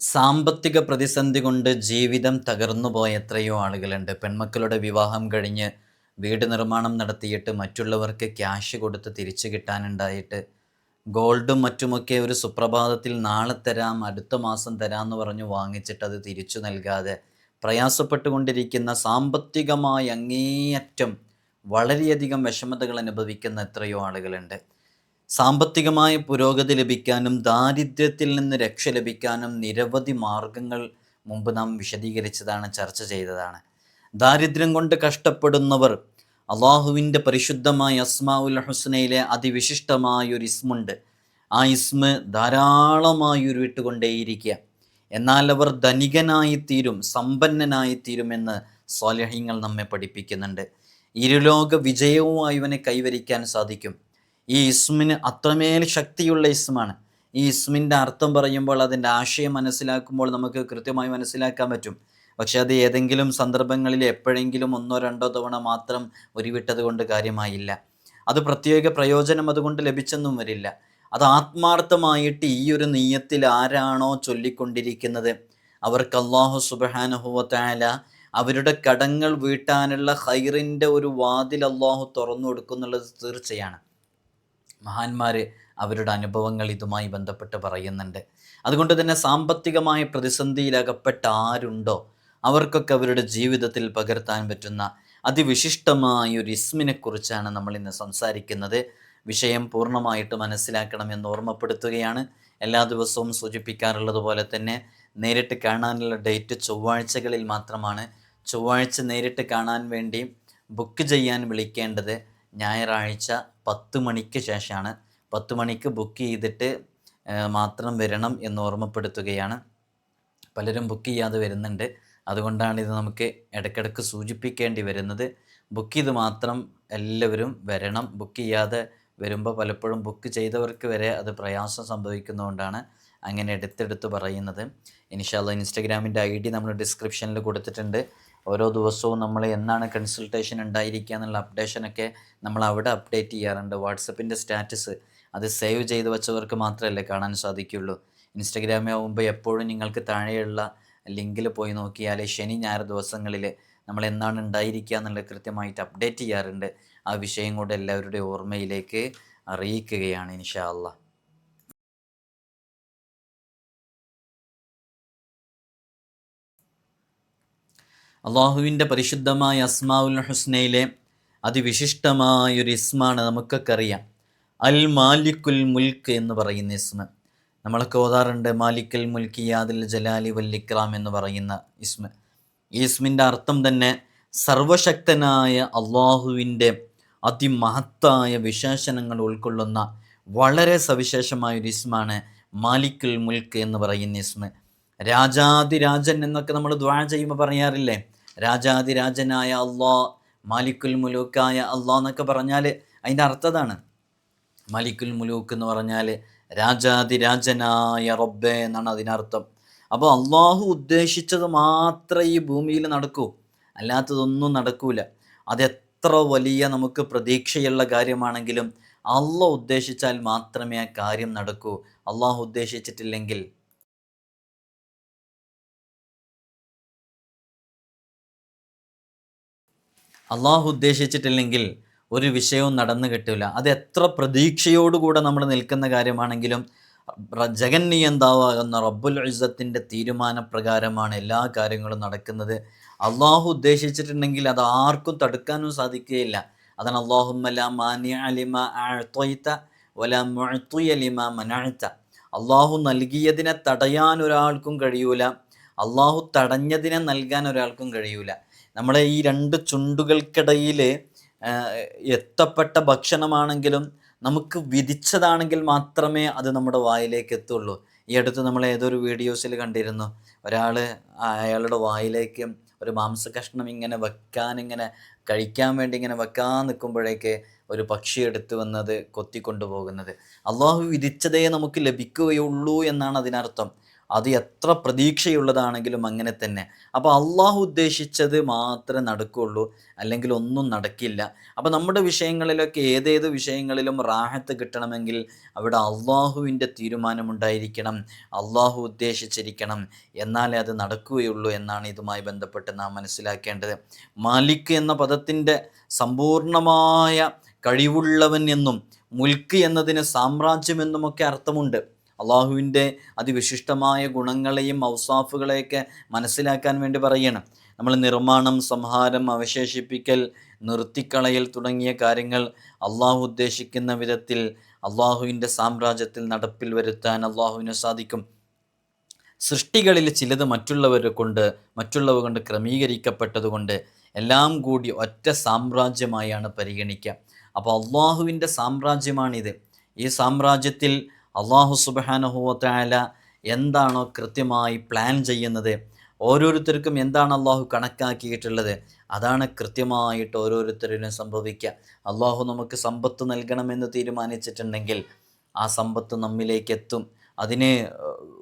സാമ്പത്തിക പ്രതിസന്ധി കൊണ്ട് ജീവിതം തകർന്നു പോയ എത്രയോ ആളുകളുണ്ട്. പെൺമക്കളുടെ വിവാഹം കഴിഞ്ഞ് വീട് നിർമ്മാണം നടത്തിയിട്ട് മറ്റുള്ളവർക്ക് ക്യാഷ് കൊടുത്ത് തിരിച്ചു കിട്ടാനുണ്ടായിട്ട് ഗോൾഡും മറ്റുമൊക്കെ ഒരു സുപ്രഭാതത്തിൽ നാളെ തരാം അടുത്ത മാസം തരാം എന്ന് പറഞ്ഞു വാങ്ങിച്ചിട്ട് അത് തിരിച്ചു നൽകാതെ പ്രയാസപ്പെട്ടുകൊണ്ടിരിക്കുന്ന സാമ്പത്തികമായി അങ്ങേയറ്റം വളരെയധികം വിഷമതകൾ അനുഭവിക്കുന്ന എത്രയോ ആളുകളുണ്ട്. സാമ്പത്തികമായ പുരോഗതി ലഭിക്കാനും ദാരിദ്ര്യത്തിൽ നിന്ന് രക്ഷ ലഭിക്കാനും നിരവധി മാർഗങ്ങൾ മുമ്പ് നാം വിശദീകരിച്ചതാണ് ചർച്ച ചെയ്തതാണ്. ദാരിദ്ര്യം കൊണ്ട് കഷ്ടപ്പെടുന്നവർ അള്ളാഹുവിന്റെ പരിശുദ്ധമായ അസ്മാഉൽ ഹുസ്നയിലെ അതിവിശിഷ്ടമായൊരു ഇസ്മുണ്ട്. ആ ഇസ്മ് ധാരാളമായി ഉരുവിട്ടുകൊണ്ടേയിരിക്കുക എന്നാൽ അവർ ധനികനായി തീരും സമ്പന്നനായി തീരുമെന്ന് സ്വാലഹ്യങ്ങൾ നമ്മെ പഠിപ്പിക്കുന്നുണ്ട്. ഇരുലോക വിജയവുമായി ഇവനെ കൈവരിക്കാൻ സാധിക്കും. ഈ ഇസ്മിന് അത്രമേൽ ശക്തിയുള്ള ഇസ്മാണ്. ഈ ഇസ്മിന്റെ അർത്ഥം പറയുമ്പോൾ അതിന്റെ ആശയം മനസ്സിലാക്കുമ്പോൾ നമുക്ക് കൃത്യമായി മനസ്സിലാക്കാൻ പറ്റും. പക്ഷേ അത് ഏതെങ്കിലും സന്ദർഭങ്ങളിൽ എപ്പോഴെങ്കിലും ഒന്നോ രണ്ടോ തവണ മാത്രം ഉരുവിട്ടത് കൊണ്ട് കാര്യമായില്ല. അത് പ്രത്യേക പ്രയോജനം അതുകൊണ്ട് ലഭിച്ചെന്നും വരില്ല. അത് ആത്മാർത്ഥമായിട്ട് ഈ ഒരു നീയത്തിൽ ആരാണോ ചൊല്ലിക്കൊണ്ടിരിക്കുന്നത്. അവർക്ക് അള്ളാഹു സുബഹാനുഹുവത്തായ അവരുടെ കടങ്ങൾ വീട്ടാനുള്ള ഹൈറിന്റെ ഒരു വാതിൽ അള്ളാഹു തുറന്നു കൊടുക്കുന്നുള്ളത് തീർച്ചയാണ്. മഹാന്മാർ അവരുടെ അനുഭവങ്ങൾ ഇതുമായി ബന്ധപ്പെട്ട് പറയുന്നുണ്ട്. അതുകൊണ്ട് തന്നെ സാമ്പത്തികമായ പ്രതിസന്ധിയിലകപ്പെട്ട ആരുണ്ടോ അവർക്കൊക്കെ അവരുടെ ജീവിതത്തിൽ പകർത്താൻ പറ്റുന്ന അതിവിശിഷ്ടമായ ഒരു ഇസ്മിനെക്കുറിച്ചാണ് നമ്മൾ ഇന്ന് സംസാരിക്കുന്നത്. വിഷയം പൂർണമായിട്ട് മനസ്സിലാക്കണമെന്ന് ഓർമ്മപ്പെടുത്തുകയാണ്. എല്ലാ ദിവസവും സൂചിപ്പിക്കാറുള്ളത് പോലെ തന്നെ നേരിട്ട് കാണാനുള്ള ഡേറ്റ് ചൊവ്വാഴ്ചകളിൽ മാത്രമാണ്. ചൊവ്വാഴ്ച നേരിട്ട് കാണാൻ വേണ്ടി ബുക്ക് ചെയ്യാൻ വിളിക്കേണ്ടത് ഞായറാഴ്ച പത്ത് മണിക്ക് ശേഷമാണ്. പത്ത് മണിക്ക് ബുക്ക് ചെയ്തിട്ട് മാത്രം വരണം എന്ന് ഓർമ്മപ്പെടുത്തുകയാണ്. പലരും ബുക്ക് ചെയ്യാതെ വരുന്നുണ്ട്. അതുകൊണ്ടാണ് ഇത് നമുക്ക് ഇടയ്ക്കിടയ്ക്ക് സൂചിപ്പിക്കേണ്ടി വരുന്നത്. ബുക്ക് ചെയ്ത് മാത്രം എല്ലാവരും വരണം. ബുക്ക് ചെയ്യാതെ വരുമ്പോൾ പലപ്പോഴും ബുക്ക് ചെയ്തവർക്ക് വരെ അത് പ്രയാസം സംഭവിക്കുന്നതുകൊണ്ടാണ് അങ്ങനെ എടുത്തെടുത്ത് പറയുന്നത്. ഇനിഷാല്ല ഇൻസ്റ്റഗ്രാമിന്റെ ഐ ഡി നമ്മൾ ഡിസ്ക്രിപ്ഷനിൽ കൊടുത്തിട്ടുണ്ട്. ഓരോ ദിവസവും നമ്മൾ എന്നാണ് കൺസൾട്ടേഷൻ ഉണ്ടായിരിക്കുക എന്നുള്ള അപ്ഡേഷനൊക്കെ നമ്മൾ അവിടെ അപ്ഡേറ്റ് ചെയ്യാറുണ്ട്. വാട്സപ്പിന്റെ സ്റ്റാറ്റസ് അത് സേവ് ചെയ്ത് വെച്ചവർക്ക് മാത്രമല്ലേ കാണാൻ സാധിക്കുള്ളൂ ഇൻസ്റ്റഗ്രാമിൽ ആകുമ്പോൾ എപ്പോഴും നിങ്ങൾക്ക് താഴെയുള്ള ലിങ്കിൽ പോയി നോക്കിയാൽ ശനി ഞായർ ദിവസങ്ങളിൽ നമ്മൾ എന്നാണ് ഉണ്ടായിരിക്കുക എന്നുള്ളത് കൃത്യമായിട്ട് അപ്ഡേറ്റ് ചെയ്യാറുണ്ട്. ആ വിഷയം കൂടെ എല്ലാവരുടെ ഓർമ്മയിലേക്ക് അറിയിക്കുകയാണ് ഇൻഷാ അള്ളാഹ് അള്ളാഹുവിന്റെ പരിശുദ്ധമായ അസ്മാഉൽ ഹുസ്നയിലെ അതിവിശിഷ്ടമായൊരു ഇസ്മാണ് നമുക്കൊക്കെ അറിയാം. അൽ മാലിക്കുൽ മുൽക്ക് എന്ന് പറയുന്ന ഇസ്മ. നമ്മളൊക്കെ ഓതാറുണ്ട് മാലിക്കൽ മുൽക്കി യാദിൽ ജലാലി വല്ലിക്രാം എന്ന് പറയുന്ന ഇസ്മ. ഈ ഇസ്മിന്റെ അർത്ഥം തന്നെ സർവശക്തനായ അള്ളാഹുവിന്റെ അതിമഹത്തായ വിശേഷണങ്ങൾ ഉൾക്കൊള്ളുന്ന വളരെ സവിശേഷമായൊരു ഇസ്മാണ് മാലിക്കുൽ മുൽക്ക് എന്ന് പറയുന്ന ഇസ്മ. രാജാതിരാജൻ എന്നൊക്കെ നമ്മൾ ദ്വാ ചെയ്യുമ്പോൾ പറയാറില്ലേ? രാജാതിരാജനായ അള്ളാ മാലിക്കുൽ മുലൂക്കായ അള്ളാ എന്നൊക്കെ പറഞ്ഞാൽ അതിന്റെ അർത്ഥതാണ്. മാലിക്കുൽ മുലൂക്ക് എന്ന് പറഞ്ഞാൽ രാജാതിരാജനായ റബ്ബെ എന്നാണ് അതിനർത്ഥം. അപ്പോൾ അള്ളാഹു ഉദ്ദേശിച്ചത് മാത്രമേ ഈ ഭൂമിയിൽ നടക്കൂ. അല്ലാത്തതൊന്നും നടക്കൂല. അതെത്ര വലിയ നമുക്ക് പ്രതീക്ഷയുള്ള കാര്യമാണെങ്കിലും അള്ളാഹ് ഉദ്ദേശിച്ചാൽ മാത്രമേ ആ കാര്യം നടക്കൂ. അള്ളാഹു ഉദ്ദേശിച്ചിട്ടില്ലെങ്കിൽ അള്ളാഹു ഉദ്ദേശിച്ചിട്ടില്ലെങ്കിൽ ഒരു വിഷയവും നടന്നു കിട്ടില്ല അത് എത്ര പ്രതീക്ഷയോടുകൂടെ നമ്മൾ നിൽക്കുന്ന കാര്യമാണെങ്കിലും ജഗൻ നിയന്താവാകുന്ന റബ്ബുൽ ഇസത്തിന്റെ തീരുമാനപ്രകാരമാണ് എല്ലാ കാര്യങ്ങളും നടക്കുന്നത്. അള്ളാഹു ഉദ്ദേശിച്ചിട്ടുണ്ടെങ്കിൽ അത് ആർക്കും തടുക്കാനും സാധിക്കുകയില്ല. അതാണ് അള്ളാഹുമല മാനിയ അലിമ ആഴ്ത്തൊയ്ത്ത വല മുഴത്തുയലിമ മനാഴ്ത്ത അള്ളാഹു നൽകിയതിനെ തടയാൻ ഒരാൾക്കും കഴിയൂല. അള്ളാഹു തടഞ്ഞതിനെ നൽകാൻ ഒരാൾക്കും കഴിയൂല. നമ്മളെ ഈ രണ്ട് ചുണ്ടുകൾക്കിടയിൽ എത്തപ്പെട്ട ഭക്ഷണമാണെങ്കിലും നമുക്ക് വിധിച്ചതാണെങ്കിൽ മാത്രമേ അത് നമ്മുടെ വായിലേക്ക് എത്തുള്ളൂ. ഈ അടുത്ത് നമ്മൾ ഏതൊരു വീഡിയോസിൽ കണ്ടിരുന്നു ഒരാൾ അയാളുടെ വായിലേക്ക് ഒരു മാംസ കഷ്ണം ഇങ്ങനെ വെക്കാൻ ഇങ്ങനെ കഴിക്കാൻ വേണ്ടി ഇങ്ങനെ വെക്കാൻ നിൽക്കുമ്പോഴേക്ക് ഒരു പക്ഷി എടുത്തു വന്നത് കൊത്തിക്കൊണ്ടു പോകുന്നത് അള്ളാഹു വിധിച്ചതേ നമുക്ക് ലഭിക്കുകയുള്ളൂ എന്നാണ് അതിനർത്ഥം. അത് എത്ര പ്രതീക്ഷയുള്ളതാണെങ്കിലും അങ്ങനെ തന്നെ. അപ്പോൾ അള്ളാഹു ഉദ്ദേശിച്ചത് മാത്രമേ നടക്കുകയുള്ളൂ അല്ലെങ്കിൽ ഒന്നും നടക്കില്ല. അപ്പോൾ നമ്മുടെ വിഷയങ്ങളിലൊക്കെ ഏതേത് വിഷയങ്ങളിലും റാഹത്ത് കിട്ടണമെങ്കിൽ അവിടെ അള്ളാഹുവിന്റെ തീരുമാനമുണ്ടായിരിക്കണം അള്ളാഹു ഉദ്ദേശിച്ചിരിക്കണം എന്നാലേ അത് നടക്കുകയുള്ളൂ എന്നാണ് ഇതുമായി ബന്ധപ്പെട്ട് നാം മനസ്സിലാക്കേണ്ടത്. മാലിക് എന്ന പദത്തിന്റെ സമ്പൂർണമായ കഴിവുള്ളവൻ എന്നും മുൽക്ക് എന്നതിന് സാമ്രാജ്യമെന്നുമൊക്കെ അർത്ഥമുണ്ട്. അള്ളാഹുവിന്റെ അതിവിശിഷ്ടമായ ഗുണങ്ങളെയും ഔസാഫുകളെയൊക്കെ മനസ്സിലാക്കാൻ വേണ്ടി പറയണം. നമ്മൾ നിർമ്മാണം സംഹാരം അവശേഷിപ്പിക്കൽ നിർത്തിക്കളയൽ തുടങ്ങിയ കാര്യങ്ങൾ അള്ളാഹു ഉദ്ദേശിക്കുന്ന വിധത്തിൽ അള്ളാഹുവിന്റെ സാമ്രാജ്യത്തിൽ നടപ്പിൽ വരുത്താൻ അള്ളാഹുവിന് സാധിക്കും. സൃഷ്ടികളിൽ ചിലത് മറ്റുള്ളവരെ കൊണ്ട് മറ്റുള്ളവ കൊണ്ട് ക്രമീകരിക്കപ്പെട്ടതുകൊണ്ട് എല്ലാം കൂടി ഒറ്റ സാമ്രാജ്യമായാണ് പരിഗണിക്കുക. അപ്പോൾ അള്ളാഹുവിന്റെ സാമ്രാജ്യമാണിത്. ഈ സാമ്രാജ്യത്തിൽ അള്ളാഹു സുബാനഹുവല എന്താണോ കൃത്യമായി പ്ലാൻ ചെയ്യുന്നത് ഓരോരുത്തർക്കും എന്താണ് അള്ളാഹു കണക്കാക്കിയിട്ടുള്ളത് അതാണ് കൃത്യമായിട്ട് ഓരോരുത്തരിലും സംഭവിക്കുക. അള്ളാഹു നമുക്ക് സമ്പത്ത് നൽകണമെന്ന് തീരുമാനിച്ചിട്ടുണ്ടെങ്കിൽ ആ സമ്പത്ത് നമ്മിലേക്ക് എത്തും. അതിന്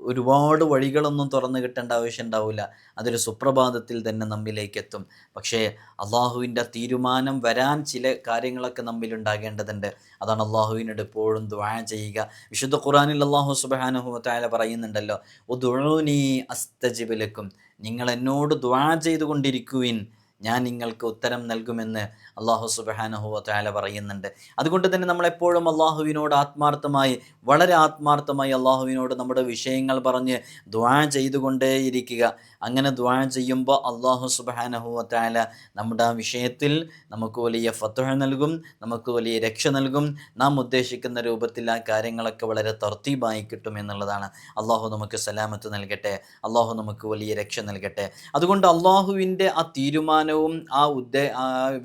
ഒരുപാട് വഴികളൊന്നും തുറന്നു കിട്ടേണ്ട ആവശ്യം ഉണ്ടാവില്ല. അതൊരു സുപ്രഭാതത്തിൽ തന്നെ നമ്മിലേക്ക് എത്തും പക്ഷേ അള്ളാഹുവിന്റെ തീരുമാനം വരാൻ ചില കാര്യങ്ങളൊക്കെ നമ്മിൽ ഉണ്ടാകേണ്ടതുണ്ട്. അതാണ് അള്ളാഹുവിനോട് എപ്പോഴും ദ്വാ ചെയ്യുക. വിശുദ്ധ ഖുറാനിൽ അള്ളാഹു സുബാനുഹുത്തായ പറയുന്നുണ്ടല്ലോ ഉദുഴൂനി അസ്തജിബിലക്കും നിങ്ങൾ എന്നോട് ദ്വാ ചെയ്തുകൊണ്ടിരിക്കുവിൻ. ഞാൻ നിങ്ങൾക്ക് ഉത്തരം നൽകുമെന്ന് അള്ളാഹു സുബാനഹുവ താല പറയുന്നുണ്ട്. അതുകൊണ്ട് തന്നെ നമ്മൾ എപ്പോഴും അള്ളാഹുവിനോട് ആത്മാർത്ഥമായി വളരെ ആത്മാർത്ഥമായി അള്ളാഹുവിനോട് നമ്മുടെ വിഷയങ്ങൾ പറഞ്ഞ് ദ്വാ ചെയ്തുകൊണ്ടേയിരിക്കുക. അങ്ങനെ ദ്വാ ചെയ്യുമ്പോൾ അള്ളാഹു സുബാനഹുവ താല നമ്മുടെ ആ വിഷയത്തിൽ നമുക്ക് വലിയ ഫത്തുഹ നൽകും നമുക്ക് വലിയ രക്ഷ നൽകും. നാം ഉദ്ദേശിക്കുന്ന രൂപത്തിൽ ആ കാര്യങ്ങളൊക്കെ വളരെ തർത്തീബായി കിട്ടും എന്നുള്ളതാണ്. അള്ളാഹു നമുക്ക് സലാമത്ത് നൽകട്ടെ അള്ളാഹു നമുക്ക് വലിയ രക്ഷ നൽകട്ടെ. അതുകൊണ്ട് അള്ളാഹുവിന്റെ ആ തീരുമാനം തീരുമാനവും ആ ഉദ്ദേ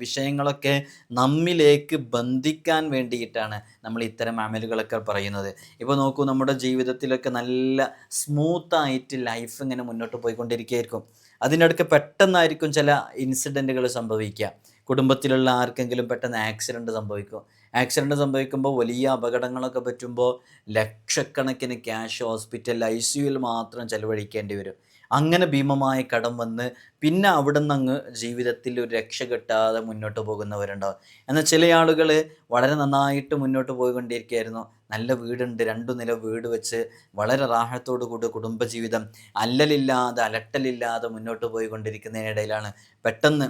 വിഷയങ്ങളൊക്കെ നമ്മിലേക്ക് ബന്ധിക്കാൻ വേണ്ടിയിട്ടാണ് നമ്മൾ ഇത്തരം അമലുകളൊക്കെ പറയുന്നത്. ഇപ്പോൾ നോക്കൂ നമ്മുടെ ജീവിതത്തിലൊക്കെ നല്ല സ്മൂത്തായിട്ട് ലൈഫ് ഇങ്ങനെ മുന്നോട്ട് പോയിക്കൊണ്ടിരിക്കുകയായിരിക്കും. അതിനിടയ്ക്ക് പെട്ടെന്നായിരിക്കും ചില ഇൻസിഡന്റുകൾ സംഭവിക്കുക. കുടുംബത്തിലുള്ള ആർക്കെങ്കിലും പെട്ടെന്ന് ആക്സിഡന്റ് സംഭവിക്കും. ആക്സിഡന്റ് സംഭവിക്കുമ്പോൾ വലിയ അപകടങ്ങളൊക്കെ പറ്റുമ്പോൾ ലക്ഷക്കണക്കിന് ക്യാഷ് ഹോസ്പിറ്റൽ ഐ സിയുയിൽ മാത്രം ചെലവഴിക്കേണ്ടി വരും. അങ്ങനെ ഭീമമായ കടം വന്ന് പിന്നെ അവിടെ നിന്ന് അങ്ങ് ജീവിതത്തിൽ ഒരു രക്ഷ കിട്ടാതെ മുന്നോട്ട് പോകുന്നവരുണ്ടാവും. എന്നാൽ ചില ആളുകൾ വളരെ നന്നായിട്ട് മുന്നോട്ട് പോയിക്കൊണ്ടിരിക്കുകയായിരുന്നു. നല്ല വീടുണ്ട് രണ്ടു നില വീട് വെച്ച് വളരെ റാഹത്തോടു കൂടി കുടുംബജീവിതം അല്ലലില്ലാതെ അലട്ടലില്ലാതെ മുന്നോട്ട് പോയിക്കൊണ്ടിരിക്കുന്നതിനിടയിലാണ് പെട്ടെന്ന്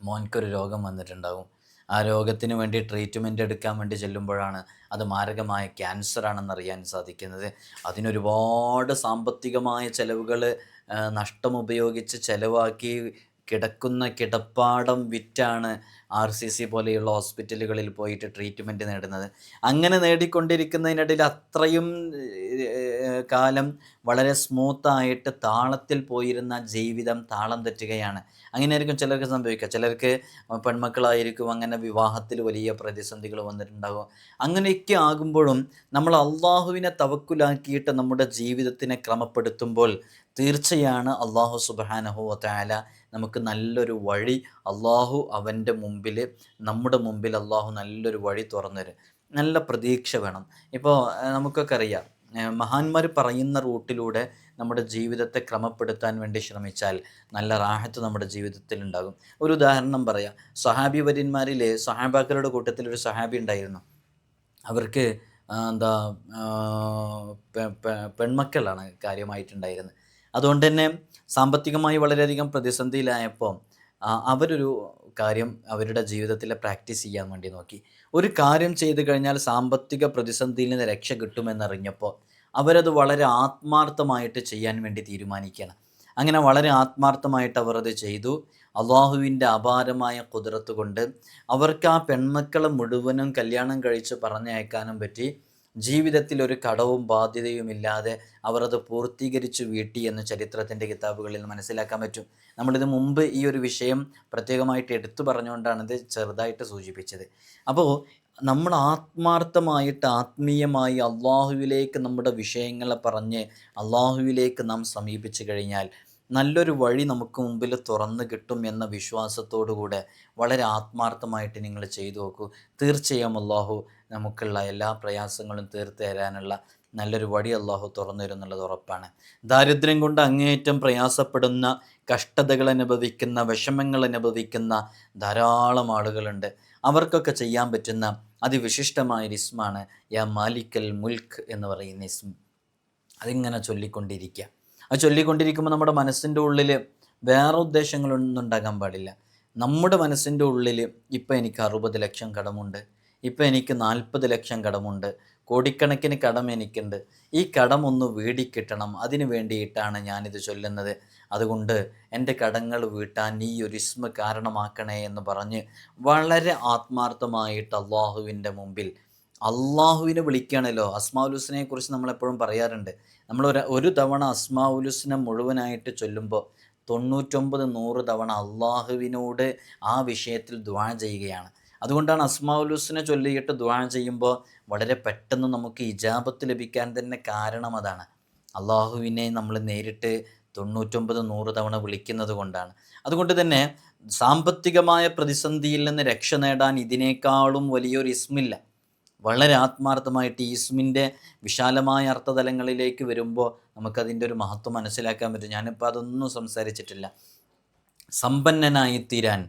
മോൻക്കൊരു രോഗം വന്നിട്ടുണ്ടാകും ആ രോഗത്തിന് വേണ്ടി ട്രീറ്റ്മെന്റ് എടുക്കാൻ വേണ്ടി ചെല്ലുമ്പോഴാണ് അത് മാരകമായ ക്യാൻസർ ആണെന്ന് അറിയാൻ സാധിക്കുന്നത്. അതിനൊരുപാട് സാമ്പത്തികമായ ചിലവുകൾ നഷ്ടമുപയോഗിച്ച് ചിലവാക്കി കിടക്കുന്ന കിടപ്പാടം വിറ്റാണ് ആർ സി സി പോലെയുള്ള ഹോസ്പിറ്റലുകളിൽ പോയിട്ട് ട്രീറ്റ്മെന്റ് നേടുന്നത്. അങ്ങനെ നേടിക്കൊണ്ടിരിക്കുന്നതിനിടയിൽ അത്രയും കാലം വളരെ സ്മൂത്തായിട്ട് താളത്തിൽ പോയിരുന്ന ജീവിതം താളം തെറ്റുകയാണ്. അങ്ങനെയായിരിക്കും ചിലർക്ക് സംഭവിക്കുക. ചിലർക്ക് പെൺമക്കളായിരിക്കും അങ്ങനെ വിവാഹത്തിൽ വലിയ പ്രതിസന്ധികൾ വന്നിട്ടുണ്ടാകും. അങ്ങനെയൊക്കെ ആകുമ്പോഴും നമ്മൾ അള്ളാഹുവിനെ തവക്കുലാക്കിയിട്ട് നമ്മുടെ ജീവിതത്തിനെ ക്രമപ്പെടുത്തുമ്പോൾ തീർച്ചയാണ് അള്ളാഹു സുബാനഹു താല നമുക്ക് നല്ലൊരു വഴി അള്ളാഹു അവന്റെ മുമ്പിൽ നമ്മുടെ മുമ്പിൽ അള്ളാഹു നല്ലൊരു വഴി തുറന്നുതരും. നല്ല പ്രതീക്ഷ വേണം. ഇപ്പോൾ നമുക്കൊക്കെ അറിയാം മഹാന്മാർ പറയുന്ന റൂട്ടിലൂടെ നമ്മുടെ ജീവിതത്തെ ക്രമപ്പെടുത്താൻ വേണ്ടി ശ്രമിച്ചാൽ നല്ല റാഹത്ത് നമ്മുടെ ജീവിതത്തിൽ ഉണ്ടാകും. ഒരു ഉദാഹരണം പറയാം. സഹാബി വര്യന്മാരിൽ സഹാബാക്കളുടെ കൂട്ടത്തിൽ ഒരു സഹാബി ഉണ്ടായിരുന്നു. അവർക്ക് എന്താ പെൺമക്കളാണ് കാര്യമായിട്ടുണ്ടായിരുന്നത്. അതുകൊണ്ട് തന്നെ സാമ്പത്തികമായി വളരെയധികം പ്രതിസന്ധിയിലായപ്പോൾ അവരൊരു കാര്യം അവരുടെ ജീവിതത്തിൽ പ്രാക്ടീസ് ചെയ്യാൻ വേണ്ടി നോക്കി. ഒരു കാര്യം ചെയ്തു കഴിഞ്ഞാൽ സാമ്പത്തിക പ്രതിസന്ധിയിൽ നിന്ന് രക്ഷ കിട്ടുമെന്നറിഞ്ഞപ്പോൾ അവരത് വളരെ ആത്മാർത്ഥമായിട്ട് ചെയ്യാൻ വേണ്ടി തീരുമാനിക്കുകയാണ്. അങ്ങനെ വളരെ ആത്മാർത്ഥമായിട്ട് അവർ അത് ചെയ്തു. അള്ളാഹുവിന്റെ അപാരമായ കുതിരത്ത് കൊണ്ട് അവർക്ക് ആ പെൺമക്കളെ മുഴുവനും കല്യാണം കഴിച്ച് പറഞ്ഞയക്കാനും പറ്റി. ജീവിതത്തിൽ ഒരു കടവും ബാധ്യതയും ഇല്ലാതെ അവർ അത് പൂർത്തീകരിച്ചു വീട്ടി എന്ന് ചരിത്രത്തിന്റെ കിതാബുകളിൽ മനസ്സിലാക്കാൻ പറ്റും. നമ്മളിത് മുമ്പ് ഈ ഒരു വിഷയം പ്രത്യേകമായിട്ട് എടുത്തു പറഞ്ഞുകൊണ്ടാണ് ഇത് ചെറുതായിട്ട് സൂചിപ്പിച്ചത്. അപ്പോൾ നമ്മൾ ആത്മാർത്ഥമായിട്ട് ആത്മീയമായി അള്ളാഹുവിലേക്ക് നമ്മുടെ വിഷയങ്ങളെ പറഞ്ഞ് അള്ളാഹുവിലേക്ക് നാം സമീപിച്ചു കഴിഞ്ഞാൽ നല്ലൊരു വഴി നമുക്ക് മുമ്പിൽ തുറന്നു കിട്ടും എന്ന വിശ്വാസത്തോടുകൂടെ വളരെ ആത്മാർത്ഥമായിട്ട് നിങ്ങൾ ചെയ്തു നോക്കൂ. തീർച്ചയായും അള്ളാഹു നമുക്കുള്ള എല്ലാ പ്രയാസങ്ങളും തീർത്തു തരാനുള്ള നല്ലൊരു വഴി അള്ളാഹു തുറന്നു തരുന്നുള്ളത് ഉറപ്പാണ്. ദാരിദ്ര്യം കൊണ്ട് അങ്ങേയറ്റം പ്രയാസപ്പെടുന്ന കഷ്ടതകൾ അനുഭവിക്കുന്ന വിഷമങ്ങൾ അനുഭവിക്കുന്ന ധാരാളം ആളുകളുണ്ട്. അവർക്കൊക്കെ ചെയ്യാൻ പറ്റുന്ന അതിവിശിഷ്ടമായ ഒരു ഇസ്മാണ് യാ മാലിക്കൽ മുൽക്ക് എന്ന് പറയുന്ന ഇസ്മ അതിങ്ങനെ ചൊല്ലിക്കൊണ്ടിരിക്കുക. അത് ചൊല്ലിക്കൊണ്ടിരിക്കുമ്പോൾ നമ്മുടെ മനസ്സിന്റെ ഉള്ളിൽ വേറെ ഉദ്ദേശങ്ങളൊന്നും ഉണ്ടാകാൻ പാടില്ല. നമ്മുടെ മനസ്സിന്റെ ഉള്ളിൽ ഇപ്പം എനിക്ക് അറുപത് ലക്ഷം കടമുണ്ട്. ഇപ്പം എനിക്ക് നാൽപ്പത് ലക്ഷം കടമുണ്ട്. കോടിക്കണക്കിന് കടം എനിക്കുണ്ട്. ഈ കടം ഒന്ന് വീടിക്കിട്ടണം. അതിന് വേണ്ടിയിട്ടാണ് ഞാനിത് ചൊല്ലുന്നത്. അതുകൊണ്ട് എന്റെ കടങ്ങൾ വീട്ടാൻ ഈ ഒരു ഇസ്മ കാരണമാക്കണേ എന്ന് പറഞ്ഞ് വളരെ ആത്മാർത്ഥമായിട്ട് അള്ളാഹുവിന്റെ മുമ്പിൽ അള്ളാഹുവിനെ വിളിക്കുകയാണല്ലോ. അസ്മാഉലുസിനെ കുറിച്ച് നമ്മളെപ്പോഴും പറയാറുണ്ട്. നമ്മൾ ഒരു ഒരു തവണ അസ്മാഉലുസിനെ മുഴുവനായിട്ട് ചൊല്ലുമ്പോൾ തൊണ്ണൂറ്റൊമ്പത് നൂറ് തവണ അള്ളാഹുവിനോട് ആ വിഷയത്തിൽ ദ്വാ ചെയ്യുകയാണ്. അതുകൊണ്ടാണ് അസ്മാവുലൂസിനെ ചൊല്ലിയിട്ട് ദ്വാ ചെയ്യുമ്പോൾ വളരെ പെട്ടെന്ന് നമുക്ക് ഇജാബത്ത് ലഭിക്കാൻ തന്നെ കാരണം അതാണ്. അള്ളാഹുവിനെ നമ്മൾ നേരിട്ട് തൊണ്ണൂറ്റൊമ്പത് നൂറ് തവണ വിളിക്കുന്നത് കൊണ്ടാണ്. അതുകൊണ്ട് തന്നെ സാമ്പത്തികമായ പ്രതിസന്ധിയിൽ നിന്ന് രക്ഷ നേടാൻ ഇതിനേക്കാളും വലിയൊരു ഇസ്മില്ല. വളരെ ആത്മാർത്ഥമായിട്ട് ഈ ഇസ്മിന്റെ വിശാലമായ അർത്ഥതലങ്ങളിലേക്ക് വരുമ്പോൾ നമുക്കതിന്റെ ഒരു മഹത്വം മനസ്സിലാക്കാൻ പറ്റും. ഞാനിപ്പോൾ അതൊന്നും സംസാരിച്ചിട്ടില്ല. സമ്പന്നനായിത്തീരാൻ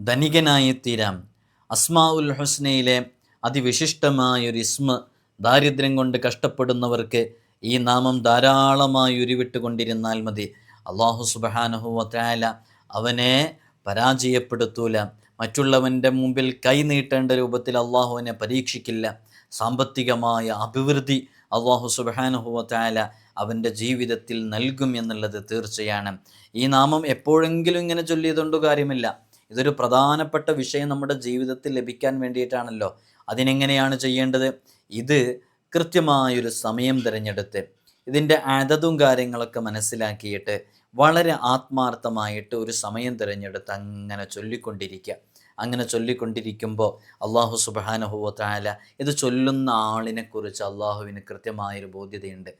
ധനികനായിത്തീരാൻ അസ്മാ ഉൽ ഹുസ്നയിലെ അതിവിശിഷ്ടമായൊരു ഇസ്മ ദാരിദ്ര്യം കൊണ്ട് കഷ്ടപ്പെടുന്നവർക്ക് ഈ നാമം ധാരാളമായി ഉരുവിട്ടുകൊണ്ടിരുന്നാൽ മതി. അള്ളാഹു സുബഹാനഹുവല അവനെ പരാജയപ്പെടുത്തൂല. മറ്റുള്ളവന്റെ മുമ്പിൽ കൈ നീട്ടേണ്ട രൂപത്തിൽ അള്ളാഹുവിനെ പരീക്ഷിക്കില്ല. സാമ്പത്തികമായ അഭിവൃദ്ധി അള്ളാഹു സുബാനുഹുവത്തായ അവന്റെ ജീവിതത്തിൽ നൽകും എന്നുള്ളത് തീർച്ചയാണ്. ഈ നാമം എപ്പോഴെങ്കിലും ഇങ്ങനെ ചൊല്ലിയതുകൊണ്ട് കാര്യമില്ല. ഇതൊരു പ്രധാനപ്പെട്ട വിഷയം നമ്മുടെ ജീവിതത്തിൽ ലഭിക്കാൻ വേണ്ടിയിട്ടാണല്ലോ. അതിനെങ്ങനെയാണ് ചെയ്യേണ്ടത്? ഇത് കൃത്യമായൊരു സമയം തിരഞ്ഞെടുത്ത് ഇതിന്റെ അതതും കാര്യങ്ങളൊക്കെ മനസ്സിലാക്കിയിട്ട് വളരെ ആത്മാർത്ഥമായിട്ട് ഒരു സമയം തിരഞ്ഞെടുത്ത് അങ്ങനെ ചൊല്ലിക്കൊണ്ടിരിക്കുക. അങ്ങനെ ചൊല്ലിക്കൊണ്ടിരിക്കുമ്പോൾ അള്ളാഹു സുബാനഹുവത്തായ ഇത് ചൊല്ലുന്ന ആളിനെക്കുറിച്ച് അള്ളാഹുവിന് കൃത്യമായൊരു ബോധ്യതയുണ്ട്.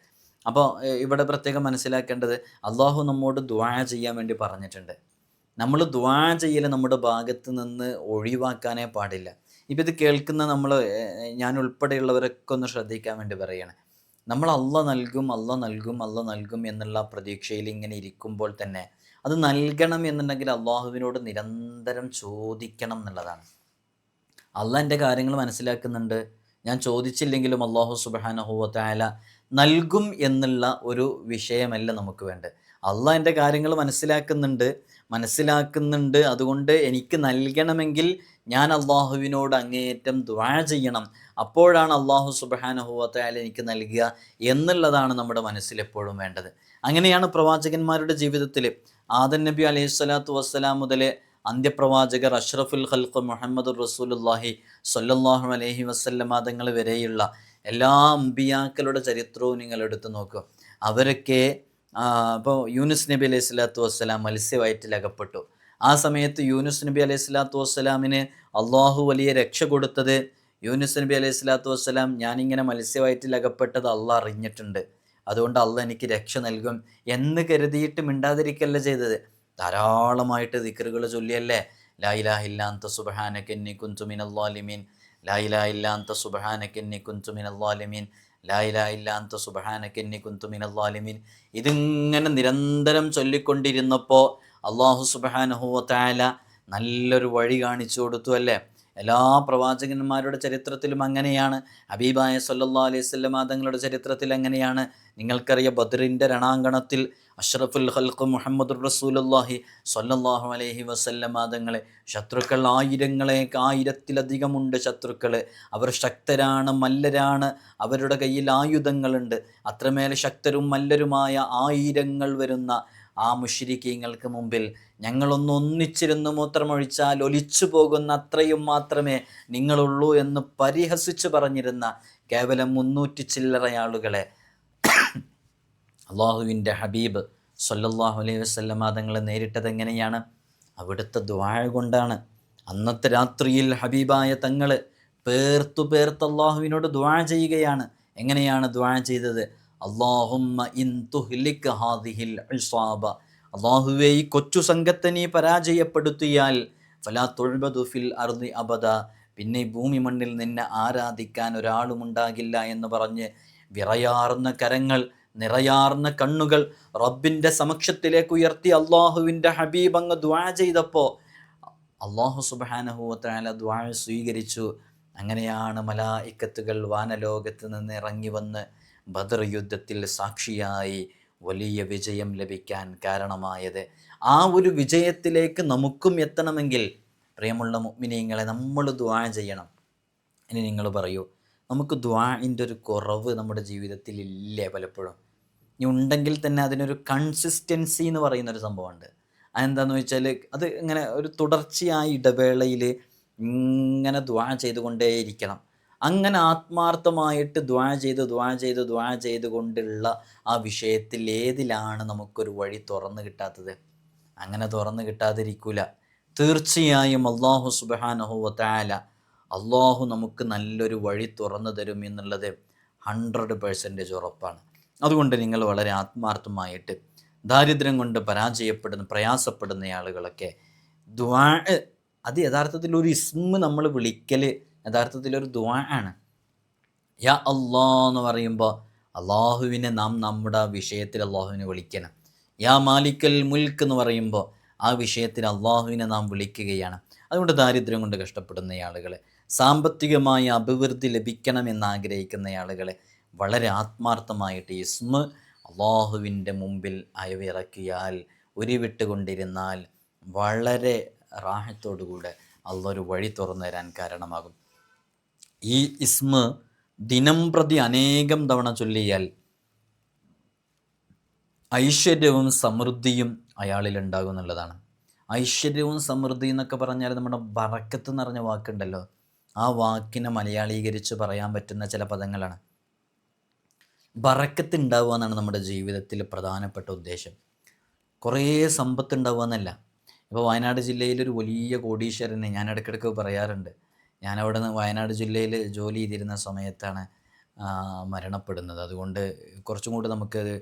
അപ്പോൾ ഇവിടെ പ്രത്യേകം മനസ്സിലാക്കേണ്ടത് അള്ളാഹു നമ്മോട് ദ്വാ ചെയ്യാൻ വേണ്ടി പറഞ്ഞിട്ടുണ്ട്. നമ്മൾ ദ്വാ ചെയ്യൽ നമ്മുടെ ഭാഗത്ത് നിന്ന് ഒഴിവാക്കാനേ പാടില്ല. ഇപ്പം ഇത് കേൾക്കുന്ന നമ്മൾ ഞാൻ ഉൾപ്പെടെയുള്ളവരൊക്കെ ഒന്ന് ശ്രദ്ധിക്കാൻ വേണ്ടി പറയണേ. നമ്മൾ അല്ല നൽകും അല്ല നൽകും അല്ല നൽകും എന്നുള്ള പ്രതീക്ഷയിൽ ഇങ്ങനെ ഇരിക്കുമ്പോൾ തന്നെ അത് നൽകണം എന്നുണ്ടെങ്കിൽ അള്ളാഹുവിനോട് നിരന്തരം ചോദിക്കണം എന്നുള്ളതാണ്. അല്ല എന്റെ കാര്യങ്ങൾ മനസ്സിലാക്കുന്നുണ്ട്. ഞാൻ ചോദിച്ചില്ലെങ്കിലും അള്ളാഹു സുബാനഹുവത്തായ നൽകും എന്നുള്ള ഒരു വിഷയമല്ല നമുക്ക് വേണ്ടത്. അല്ല എന്റെ കാര്യങ്ങൾ മനസ്സിലാക്കുന്നുണ്ട്. മനസ്സിലാക്കുന്നുണ്ട്. അതുകൊണ്ട് എനിക്ക് നൽകണമെങ്കിൽ ഞാൻ അള്ളാഹുവിനോട് അങ്ങേയറ്റം ദ്വാ ചെയ്യണം. അപ്പോഴാണ് അള്ളാഹു സുബഹാനഹുവത്തയാൽ എനിക്ക് നൽകുക എന്നുള്ളതാണ് നമ്മുടെ മനസ്സിൽ എപ്പോഴും വേണ്ടത്. അങ്ങനെയാണ് പ്രവാചകന്മാരുടെ ജീവിതത്തിൽ ആദൻ നബി അലൈഹി സ്വലാത്തു വസ്സലാം മുതൽ അന്ത്യപ്രവാചകർ അഷ്റഫുൽ ഖൽഖ് മുഹമ്മദ് റസൂലുല്ലാഹി സൊല്ലാഹു അലഹി വസ്ല്ലം തങ്ങൾ വരെയുള്ള എല്ലാ അമ്പിയാക്കളുടെ ചരിത്രവും നിങ്ങൾ എടുത്തു നോക്കുക അവരൊക്കെ ഇപ്പോൾ യൂനുസ് നബി അലൈഹി സ്വലാത്തു വസ്സലാം മത്സ്യവയറ്റിൽ അകപ്പെട്ടു ആ സമയത്ത് യൂനുസ് നബി അലൈഹി സ്വലാത്തു വസ്സലാമിന് അള്ളാഹു വലിയ രക്ഷ കൊടുത്തത് യൂനുസ് നബി അലൈഹി സ്വലാത്തു വസ്സലാം ഞാനിങ്ങനെ മത്സ്യവയറ്റിൽ അകപ്പെട്ടത് അള്ളാഹ് അറിഞ്ഞിട്ടുണ്ട്. അതുകൊണ്ട് അള്ളാഹ് എനിക്ക് രക്ഷ നൽകും എന്ന് കരുതിയിട്ട് മിണ്ടാതിരിക്കല്ല ചെയ്തത്. ധാരാളമായിട്ട് ദിക്കറുകൾ ചൊല്ലിയല്ലേ? ലായിലാഹില്ലാന്ത സുബഹാനക്കെന്നി കുഞ്ചുമിൻ അള്ളാലിമീൻ ലായിലാഹില്ലാന്ത സുബഹാനക്കെന്നി കുന്തുമിനല്ലാലിമീൻ ഇതിങ്ങനെ നിരന്തരം ചൊല്ലിക്കൊണ്ടിരുന്നപ്പോൾ അള്ളാഹു സുബാനഹുല നല്ലൊരു വഴി കാണിച്ചു കൊടുത്തു അല്ലേ? എല്ലാ പ്രവാചകന്മാരുടെ ചരിത്രത്തിലും അങ്ങനെയാണ്. അബീബായ സല്ലാ അലൈഹി സ്വല്ലം തങ്ങളുടെ ചരിത്രത്തിൽ അങ്ങനെയാണ്. നിങ്ങൾക്കറിയ ബദറിന്റെ രണാങ്കണത്തിൽ അഷ്റഫുൽ ഹൽഖ് മുഹമ്മദ് റസൂലുല്ലാഹി സല്ലല്ലാഹു അലൈഹി വസല്ലമ തങ്ങളെ ശത്രുക്കൾ ആയിരങ്ങളെ ആയിരത്തിലധികമുണ്ട് ശത്രുക്കൾ അവർ ശക്തരാണ് മല്ലരാണ്. അവരുടെ കയ്യിൽ ആയുധങ്ങളുണ്ട്. അത്രമേൽ ശക്തരും മല്ലരുമായ ആയിരങ്ങൾ വരുന്ന ആ മുഷിരിക്കീങ്ങൾക്ക് മുമ്പിൽ ഞങ്ങളൊന്ന് ഒന്നിച്ചിരുന്ന് മൂത്രമൊഴിച്ചാൽ ഒലിച്ചു പോകുന്ന അത്രയും മാത്രമേ നിങ്ങളുള്ളൂ എന്ന് പരിഹസിച്ചു പറഞ്ഞിരുന്ന കേവലം മുന്നൂറ്റി ചില്ലറയാളുകളെ അള്ളാഹുവിന്റെ ഹബീബ് സല്ലാഹു അലൈഹി വസല്ലമ തങ്ങൾ നേരിട്ടത് എങ്ങനെയാണ്? അവിടുത്തെ ദ്വാഴ കൊണ്ടാണ്. അന്നത്തെ രാത്രിയിൽ ഹബീബായ തങ്ങൾ പേർത്തു പേർത്ത് അള്ളാഹുവിനോട് ദ്വാ ചെയ്യുകയാണ്. എങ്ങനെയാണ് ദ്വാ ചെയ്തത്? അള്ളാഹുമ്മ ഇൻ ഹാദിഹിൽ അള്ളാഹുവെ ഈ കൊച്ചു സംഘത്തെ നീ പരാജയപ്പെടുത്തിയാൽ ഫലാ തൊഴുബദു ഫിൽ അർദി അബദ. പിന്നെ ഭൂമി മണ്ണിൽ നിന്നെ ആരാധിക്കാൻ ഒരാളും ഉണ്ടാകില്ല എന്ന് പറഞ്ഞ് വിറയാർന്ന കരങ്ങൾ നിറയാർന്ന കണ്ണുകൾ റബ്ബിന്റെ സമക്ഷത്തിലേക്ക് ഉയർത്തി അള്ളാഹുവിന്റെ ഹബീബ് അങ്ങ് ദ്വാ ചെയ്തപ്പോൾ അള്ളാഹു സുബാനഹുവത്താല ദ്വാ സ്വീകരിച്ചു. അങ്ങനെയാണ് മലായിക്കത്തുകൾ വാനലോകത്ത് നിന്ന് ഇറങ്ങി വന്ന് ബദർ യുദ്ധത്തിൽ സാക്ഷിയായി വലിയ വിജയം ലഭിക്കാൻ കാരണമായത്. ആ ഒരു വിജയത്തിലേക്ക് നമുക്കും എത്തണമെങ്കിൽ പ്രിയമുള്ള മുഗ്മിനീങ്ങളെ നമ്മൾ ദ്വാ ചെയ്യണം. ഇനി നിങ്ങൾ പറയൂ നമുക്ക് ദ്വാഇന്റെ ഒരു കുറവ് നമ്മുടെ ജീവിതത്തിൽ ഇല്ലേ പലപ്പോഴും? ഇനി ഉണ്ടെങ്കിൽ തന്നെ അതിനൊരു കൺസിസ്റ്റൻസി എന്ന് പറയുന്ന ഒരു സംഭവമുണ്ട്. അതെന്താണെന്ന് വെച്ചാൽ അത് ഇങ്ങനെ ഒരു തുടർച്ചയായ ഇടവേളയിൽ ഇങ്ങനെ ദ്വാ ചെയ്തുകൊണ്ടേയിരിക്കണം. അങ്ങനെ ആത്മാർത്ഥമായിട്ട് ദ്വാ ചെയ്ത് ദ്വാ ചെയ്ത് ദ്വാ ചെയ്തുകൊണ്ടുള്ള ആ വിഷയത്തിൽ ഏതിലാണ് നമുക്കൊരു വഴി തുറന്നു കിട്ടാത്തത്? അങ്ങനെ തുറന്നു കിട്ടാതിരിക്കൂല. തീർച്ചയായും അള്ളാഹു സുബാനഹുവത്തായ അള്ളാഹു നമുക്ക് നല്ലൊരു വഴി തുറന്നു തരും എന്നുള്ളത് ഹൺഡ്രഡ് പേഴ്സന്റേജ് ഉറപ്പാണ്. അതുകൊണ്ട് നിങ്ങൾ വളരെ ആത്മാർത്ഥമായിട്ട് ദാരിദ്ര്യം കൊണ്ട് പരാജയപ്പെടുന്ന പ്രയാസപ്പെടുന്ന ആളുകളൊക്കെ ദ്വാ അത് യഥാർത്ഥത്തിൽ ഒരു ഇസ്മ നമ്മൾ വിളിക്കൽ യഥാർത്ഥത്തിൽ ഒരു ദ്വാ ആണ്. യാ അള്ളാ എന്ന് പറയുമ്പോൾ അള്ളാഹുവിനെ നാം നമ്മുടെ വിഷയത്തിൽ അള്ളാഹുവിനെ വിളിക്കണം. യാ മാലിക്കൽ മുൽക്ക് എന്ന് പറയുമ്പോൾ ആ വിഷയത്തിൽ അള്ളാഹുവിനെ നാം വിളിക്കുകയാണ്. അതുകൊണ്ട് ദാരിദ്ര്യം കൊണ്ട് കഷ്ടപ്പെടുന്ന ആളുകളെ സാമ്പത്തികമായ അഭിവൃദ്ധി ലഭിക്കണമെന്ന് ആഗ്രഹിക്കുന്ന ആളുകളെ വളരെ ആത്മാർത്ഥമായിട്ട് ഇസ്മ അള്ളാഹുവിന്റെ മുമ്പിൽ അയവിറക്കിയാൽ ഉരുവിട്ടുകൊണ്ടിരുന്നാൽ വളരെ റാഹത്തോടുകൂടെ അള്ളൊരു വഴി തുറന്നു തരാൻ കാരണമാകും. ഈ ഇസ്മ ദിനം പ്രതി അനേകം തവണ ചൊല്ലിയാൽ ഐശ്വര്യവും സമൃദ്ധിയും അയാളിൽ ഉണ്ടാകും എന്നുള്ളതാണ്. ഐശ്വര്യവും സമൃദ്ധി എന്നൊക്കെ പറഞ്ഞാൽ നമ്മുടെ ബറക്കത്ത് എന്ന് പറഞ്ഞ വാക്കുണ്ടല്ലോ. ആ വാക്കിനെ മലയാളീകരിച്ച് പറയാൻ പറ്റുന്ന ചില പദങ്ങളാണ്. ബറക്കത്ത് ഉണ്ടാവുക എന്നാണ് നമ്മുടെ ജീവിതത്തിൽ പ്രധാനപ്പെട്ട ഉദ്ദേശം. കുറേ സമ്പത്ത് ഉണ്ടാവുക എന്നല്ല. ഇപ്പോൾ വയനാട് ജില്ലയിലൊരു വലിയ കോടീശ്വരനെ ഞാൻ ഇടയ്ക്കിടയ്ക്ക് പറയാറുണ്ട്. ഞാൻ അവിടെ നിന്ന് വയനാട് ജില്ലയിൽ ജോലി ചെയ്തിരുന്ന സമയത്താണ് മരണപ്പെടുന്നത്. അതുകൊണ്ട് കുറച്ചും കൂടി നമുക്കത്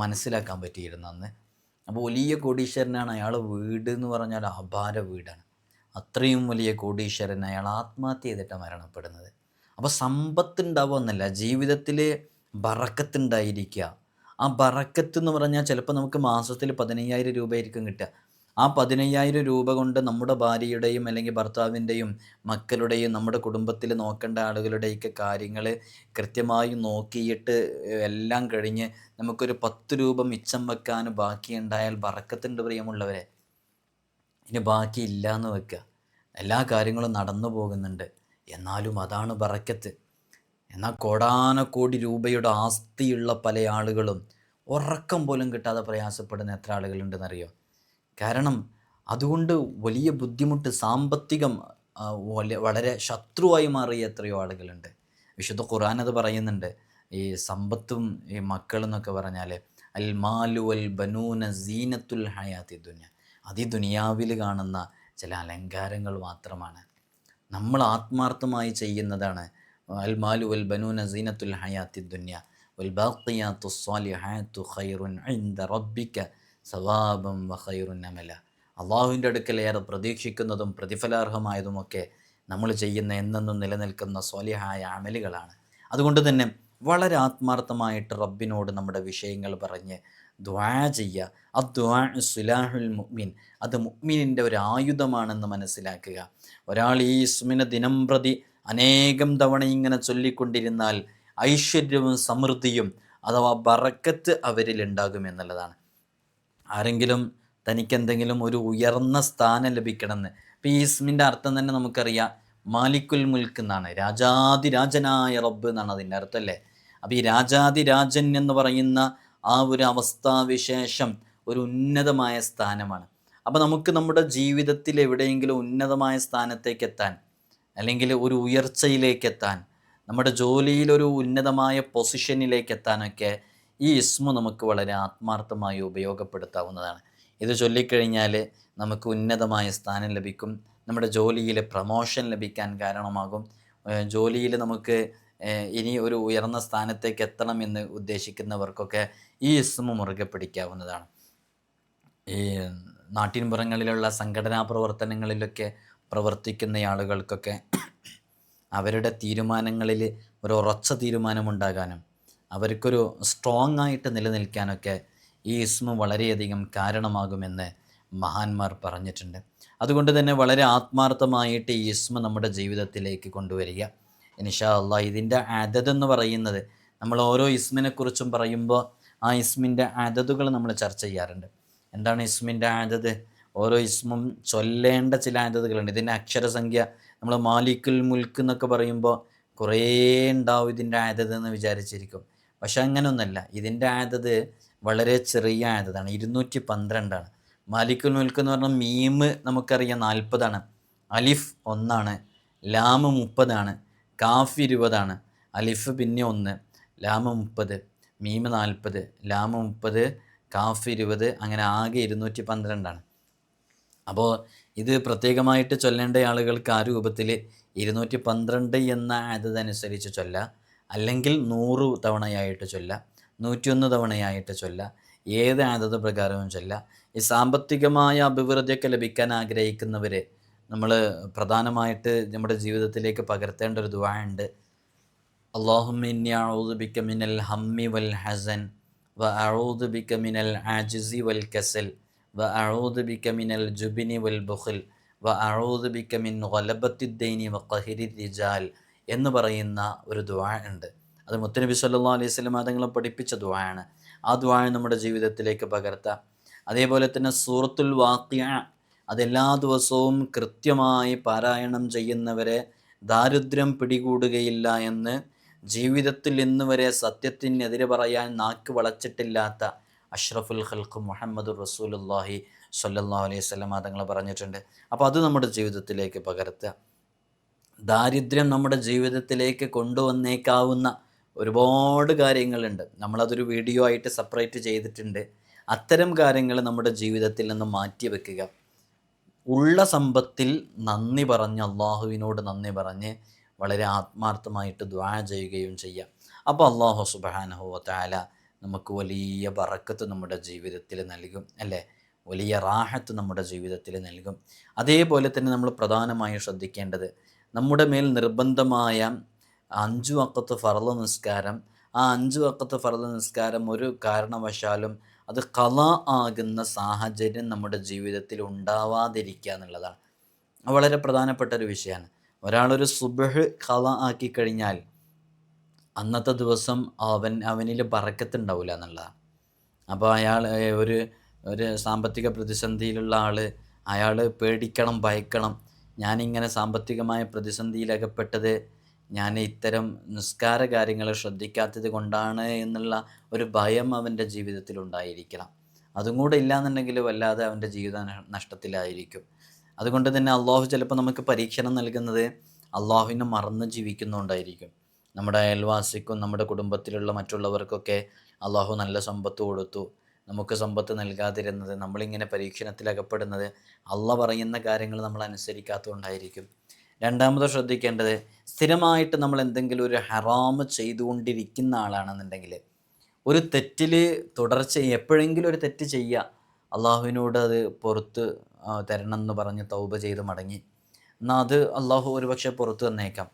മനസ്സിലാക്കാൻ പറ്റിയിരുന്നു അന്ന്. അപ്പോൾ വലിയ കോടീശ്വരനാണ് അയാൾ വീട് എന്ന് പറഞ്ഞാൽ അപാര വീടാണ്. അത്രയും വലിയ കോടീശ്വരൻ അയാൾ ആത്മഹത്യ ചെയ്തിട്ടാണ് മരണപ്പെടുന്നത്. അപ്പോൾ സമ്പത്ത് എന്നല്ല ജീവിതത്തിൽ ബറക്കത്തുണ്ടായിരിക്കുക ആ ബറക്കത്ത് എന്ന് പറഞ്ഞാൽ ചിലപ്പോൾ നമുക്ക് മാസത്തിൽ പതിനയ്യായിരം രൂപയായിരിക്കും കിട്ടുക. ആ പതിനയ്യായിരം രൂപ കൊണ്ട് നമ്മുടെ ഭാര്യയുടെയും അല്ലെങ്കിൽ ഭർത്താവിന്റെയും മക്കളുടെയും നമ്മുടെ കുടുംബത്തിൽ നോക്കേണ്ട ആളുകളുടെയൊക്കെ കാര്യങ്ങൾ കൃത്യമായി നോക്കിയിട്ട് എല്ലാം കഴിഞ്ഞ് നമുക്കൊരു പത്ത് രൂപ മിച്ചം വെക്കാൻ ബാക്കിയുണ്ടായാൽ ബറക്കത്തുണ്ട് പ്രിയമുള്ളവരെ. ഇനി ബാക്കി എന്ന് വെക്കുക. എല്ലാ കാര്യങ്ങളും നടന്നു പോകുന്നുണ്ട്. എന്നാലും അതാണ് ബറക്കത്ത് എന്നാൽ കോടാനക്കോടി രൂപയുടെ ആസ്തിയുള്ള പല ആളുകളും ഉറക്കം പോലും കിട്ടാതെ പ്രയാസപ്പെടുന്ന എത്ര ആളുകളുണ്ടെന്നറിയോ? കാരണം അതുകൊണ്ട് വലിയ ബുദ്ധിമുട്ട് സാമ്പത്തികം വളരെ ശത്രുവായി മാറിയ എത്രയോ ആളുകളുണ്ട്. വിശുദ്ധ ഖുർആൻ അത് പറയുന്നുണ്ട്. ഈ സമ്പത്തും ഈ മക്കളെന്നൊക്കെ പറഞ്ഞാൽ അൽ മാലു അൽ ബനൂന സീനത്തുൽ ഹയാത്തി ദുനിയ. അതി ദുനിയാവിൽ കാണുന്ന ചില അലങ്കാരങ്ങൾ മാത്രമാണ്. നമ്മൾ ആത്മാർത്ഥമായി ചെയ്യുന്നതാണ് അൽ മാലു അൽ ബനൂന സീനത്തുൽ ഹയാത്തി ദുനിയ. ബാഖിയാത്തു സ്വാലിഹാത്തു ഖൈറുൻ ഇൻദ റബ്ബിക സവാബം വ നമല അമല. അള്ളാഹുവിന്റെ അടുക്കൽ ഏറെ പ്രതീക്ഷിക്കുന്നതും പ്രതിഫലാർഹമായതുമൊക്കെ നമ്മൾ ചെയ്യുന്ന എന്നെന്നും നിലനിൽക്കുന്ന സ്വലിഹായ അമലുകളാണ്. അതുകൊണ്ട് തന്നെ വളരെ ആത്മാർത്ഥമായിട്ട് റബ്ബിനോട് നമ്മുടെ വിഷയങ്ങൾ പറഞ്ഞ് ദ്വാ ചെയ്യുക. ആ ദ്വാ സുലാഹുൽ മുഅ്മിൻ. അത് മുഅ്മിനിന്റെ ഒരു ആയുധമാണെന്ന് മനസ്സിലാക്കുക. ഒരാൾ ഈ ഇസ്മിനെ ദിനം പ്രതി അനേകം തവണ ഇങ്ങനെ ചൊല്ലിക്കൊണ്ടിരുന്നാൽ ഐശ്വര്യവും സമൃദ്ധിയും അഥവാ ബറക്കത്ത് അവരിൽ ഉണ്ടാകുമെന്നുള്ളതാണ് ആരെങ്കിലും തനിക്ക് എന്തെങ്കിലും ഒരു ഉയർന്ന സ്ഥാനം ലഭിക്കണമെന്ന്. ഇപ്പം ഈ ഇസ്മിന്റെ അർത്ഥം തന്നെ നമുക്കറിയാം. മാലിക്കുൽ മുൽക്ക് എന്നാണ്. രാജാതിരാജനായ റബ്ബ് എന്നാണ് അതിന്റെ അർത്ഥം അല്ലേ? അപ്പോൾ ഈ രാജാതിരാജൻ എന്ന് പറയുന്ന ആ ഒരു അവസ്ഥാവിശേഷം ഒരു ഉന്നതമായ സ്ഥാനമാണ്. അപ്പോൾ നമുക്ക് നമ്മുടെ ജീവിതത്തിൽ എവിടെയെങ്കിലും ഉന്നതമായ സ്ഥാനത്തേക്ക് എത്താൻ അല്ലെങ്കിൽ ഒരു ഉയർച്ചയിലേക്ക് എത്താൻ നമ്മുടെ ജോലിയിൽ ഒരു ഉന്നതമായ പൊസിഷനിലേക്ക് എത്താനൊക്കെ ഈ ഇസ്മു നമുക്ക് വളരെ ആത്മാർത്ഥമായി ഉപയോഗപ്പെടുത്താവുന്നതാണ്. ഇത് ചൊല്ലിക്കഴിഞ്ഞാൽ നമുക്ക് ഉന്നതമായ സ്ഥാനം ലഭിക്കും. നമ്മുടെ ജോലിയിൽ പ്രമോഷൻ ലഭിക്കാൻ കാരണമാകും. ജോലിയിൽ നമുക്ക് ഇനി ഒരു ഉയർന്ന സ്ഥാനത്തേക്ക് എത്തണമെന്ന് ഉദ്ദേശിക്കുന്നവർക്കൊക്കെ ഈ ഇസ്മു മുറുകെ പിടിക്കാവുന്നതാണ്. ഈ നാട്ടിൻപുറങ്ങളിലുള്ള സംഘടനാ പ്രവർത്തനങ്ങളിലൊക്കെ പ്രവർത്തിക്കുന്ന ആളുകൾക്കൊക്കെ അവരുടെ തീരുമാനങ്ങളിൽ ഒരു ഉറച്ച തീരുമാനമുണ്ടാകാനും അവർക്കൊരു സ്ട്രോങ് ആയിട്ട് നിലനിൽക്കാനൊക്കെ ഈ ഇസ്മ വളരെയധികം കാരണമാകുമെന്ന് മഹാന്മാർ പറഞ്ഞിട്ടുണ്ട്. അതുകൊണ്ട് തന്നെ വളരെ ആത്മാർത്ഥമായിട്ട് ഈ ഇസ്മ നമ്മുടെ ജീവിതത്തിലേക്ക് കൊണ്ടുവരിക. ഇൻഷാ അള്ളാഹ് ഇതിന്റെ അതതെന്ന് പറയുന്നത് നമ്മൾ ഓരോ ഇസ്മിനെക്കുറിച്ചും പറയുമ്പോൾ ആ ഇസ്മിന്റെ അതതുകൾ നമ്മൾ ചർച്ച ചെയ്യാറുണ്ട്. എന്താണ് ഇസ്മിന്റെ അതത്? ഓരോ ഇസ്മും ചൊല്ലേണ്ട ചില അതതുകളുണ്ട്. ഇതിന്റെ അക്ഷരസംഖ്യ നമ്മൾ മാലിക്കുൽ മുൽക്ക് എന്നൊക്കെ പറയുമ്പോൾ കുറേ ഉണ്ടാവും ഇതിന്റെ അതതെന്ന് എന്ന് വിചാരിച്ചിരിക്കും. പക്ഷെ അങ്ങനെയൊന്നല്ല ഇതിന്റെ ആയതത് വളരെ ചെറിയ ആയതാണ്. ഇരുന്നൂറ്റി പന്ത്രണ്ടാണ് മാലിക്കുൽ മുൽക്ക് എന്ന് പറഞ്ഞാൽ മീമ് നമുക്കറിയാം നാൽപ്പതാണ്. അലിഫ് ഒന്നാണ്. ലാമ് മുപ്പതാണ്. കാഫ് ഇരുപതാണ്. അലിഫ് പിന്നെ ഒന്ന്. ലാമ് മുപ്പത്. മീമ് നാൽപ്പത്. ലാമ് മുപ്പത്. കാഫ് ഇരുപത്. അങ്ങനെ ആകെ ഇരുന്നൂറ്റി പന്ത്രണ്ടാണ് അപ്പോൾ ഇത് പ്രത്യേകമായിട്ട് ചൊല്ലേണ്ട ആളുകൾക്ക് ആ രൂപത്തിൽ ഇരുന്നൂറ്റി പന്ത്രണ്ട് എന്ന അതനുസരിച്ച് ചൊല്ല. അല്ലെങ്കിൽ നൂറ് തവണയായിട്ട് ചൊല്ലാം നൂറ്റിയൊന്ന് തവണയായിട്ട് ചൊല്ലാം ഏത് ആദത പ്രകാരവും ചൊല്ലാം. ഈ സാമ്പത്തികമായ അഭിവൃദ്ധിയൊക്കെ ലഭിക്കാൻ ആഗ്രഹിക്കുന്നവരെ നമ്മൾ പ്രധാനമായിട്ട് നമ്മുടെ ജീവിതത്തിലേക്ക് പകർത്തേണ്ട ഒരു ദുവാണ്ട് അള്ളാഹുബിക്ക മിനൽ ഹമ്മി വൽ ഹസൻ വ അഴൂദുബിക്ക മിനൽ ആജിസി വൽ കസൽ വ അഴൂദുബിക്ക മിനൽ ജുബിനി വൽ ബുഹൽ വ അഴൂദുബിക്ക മിൻ വലബത്തിദ്ദൈനി വ കഹിരി റിജാൽ. എന്ന് പറയുന്ന ഒരു ദ്വാ ഉണ്ട്. അത് മുത്തനബി സല്ലാ അലൈഹി സ്വലം തങ്ങളെ പഠിപ്പിച്ച ദ്വായാണ് ആ ദുആ നമ്മുടെ ജീവിതത്തിലേക്ക് പകർത്താം. അതേപോലെ തന്നെ സൂറത്തുൽ വാക്യ അതെല്ലാ ദിവസവും കൃത്യമായി പാരായണം ചെയ്യുന്നവരെ ദാരിദ്ര്യം പിടികൂടുകയില്ല എന്ന് ജീവിതത്തിൽ ഇന്ന് വരെ സത്യത്തിനെതിരെ പറയാൻ നാക്ക് വളച്ചിട്ടില്ലാത്ത അഷ്റഫുൽ ഖൽഖ് മുഹമ്മദ് റസൂലുല്ലാഹി സല്ലാ അലൈഹി സ്വലം തങ്ങൾ പറഞ്ഞിട്ടുണ്ട്. അപ്പോൾ അത് നമ്മുടെ ജീവിതത്തിലേക്ക് പകർത്തുക. ദാരിദ്ര്യം നമ്മുടെ ജീവിതത്തിലേക്ക് കൊണ്ടുവന്നേക്കാവുന്ന ഒരുപാട് കാര്യങ്ങളുണ്ട്. നമ്മളതൊരു വീഡിയോ ആയിട്ട് സെപ്പറേറ്റ് ചെയ്തിട്ടുണ്ട്. അത്തരം കാര്യങ്ങൾ നമ്മുടെ ജീവിതത്തിൽ നിന്ന് മാറ്റി വെക്കുക ഉള്ള സമ്പത്തിൽ നന്ദി പറഞ്ഞ് അള്ളാഹുവിനോട് നന്ദി പറഞ്ഞ് വളരെ ആത്മാർത്ഥമായിട്ട് ദ്വാ ചെയ്യുകയും ചെയ്യാം. അപ്പോൾ അള്ളാഹു സുബാനഹു താല നമുക്ക് വലിയ ബറക്കത്ത് നമ്മുടെ ജീവിതത്തിൽ നൽകും അല്ലേ? വലിയ റാഹത്ത് നമ്മുടെ ജീവിതത്തിൽ നൽകും. അതേപോലെ തന്നെ നമ്മൾ പ്രധാനമായും ശ്രദ്ധിക്കേണ്ടത് നമ്മുടെ മേൽ നിർബന്ധമായ അഞ്ചു വക്കത്ത് ഫറല നിസ്കാരം. ആ അഞ്ചു വക്കത്ത് ഫറല നിസ്കാരം ഒരു കാരണവശാലും അത് കല ആകുന്ന സാഹചര്യം നമ്മുടെ ജീവിതത്തിൽ ഉണ്ടാവാതിരിക്കുക എന്നുള്ളതാണ്. വളരെ പ്രധാനപ്പെട്ട ഒരു വിഷയമാണ്. ഒരാളൊരു സുബഹ് കല ആക്കി കഴിഞ്ഞാൽ അന്നത്തെ ദിവസം അവൻ അവനിൽ പറക്കത്തുണ്ടാവില്ല എന്നുള്ളതാണ്. അപ്പോൾ അയാൾ ഒരു ഒരു സാമ്പത്തിക പ്രതിസന്ധിയിലുള്ള ആൾ അയാൾ പേടിക്കണം ഭയക്കണം ഞാനിങ്ങനെ സാമ്പത്തികമായ പ്രതിസന്ധിയിലകപ്പെട്ടത് ഞാൻ ഇത്തരം നിസ്കാര കാര്യങ്ങൾ ശ്രദ്ധിക്കാത്തത് കൊണ്ടാണ് എന്നുള്ള ഒരു ഭയം അവന്റെ ജീവിതത്തിൽ ഉണ്ടായിരിക്കണം അതും കൂടെ ഇല്ലാന്നുണ്ടെങ്കിൽ വല്ലാതെ അവന്റെ ജീവിത നഷ്ടത്തിലായിരിക്കും. അതുകൊണ്ട് തന്നെ അള്ളാഹു ചിലപ്പോൾ നമുക്ക് പരീക്ഷണം നൽകുന്നത് അള്ളാഹുവിനെ മറന്ന് ജീവിക്കുന്നുണ്ടായിരിക്കും. നമ്മുടെ അയൽവാസിക്കും നമ്മുടെ കുടുംബത്തിലുള്ള മറ്റുള്ളവർക്കൊക്കെ അള്ളാഹു നല്ല സമ്പത്ത് കൊടുത്തു. നമുക്ക് സമ്പത്ത് നൽകാതിരുന്നത് നമ്മളിങ്ങനെ പരീക്ഷണത്തിലകപ്പെടുന്നത് അള്ള പറയുന്ന കാര്യങ്ങൾ നമ്മൾ അനുസരിക്കാത്തതുകൊണ്ടായിരിക്കും. രണ്ടാമത് ശ്രദ്ധിക്കേണ്ടത് സ്ഥിരമായിട്ട് നമ്മൾ എന്തെങ്കിലും ഒരു ഹറാമ് ചെയ്തുകൊണ്ടിരിക്കുന്ന ആളാണെന്നുണ്ടെങ്കിൽ ഒരു തെറ്റിൽ തുടർച്ച എപ്പോഴെങ്കിലും ഒരു തെറ്റ് ചെയ്യുക അള്ളാഹുവിനോട് അത് പുറത്ത് തരണം എന്ന് പറഞ്ഞ് തൗബ ചെയ്ത് മടങ്ങി. എന്നാൽ അത് അള്ളാഹു ഒരുപക്ഷെ പുറത്ത് തന്നേക്കാം.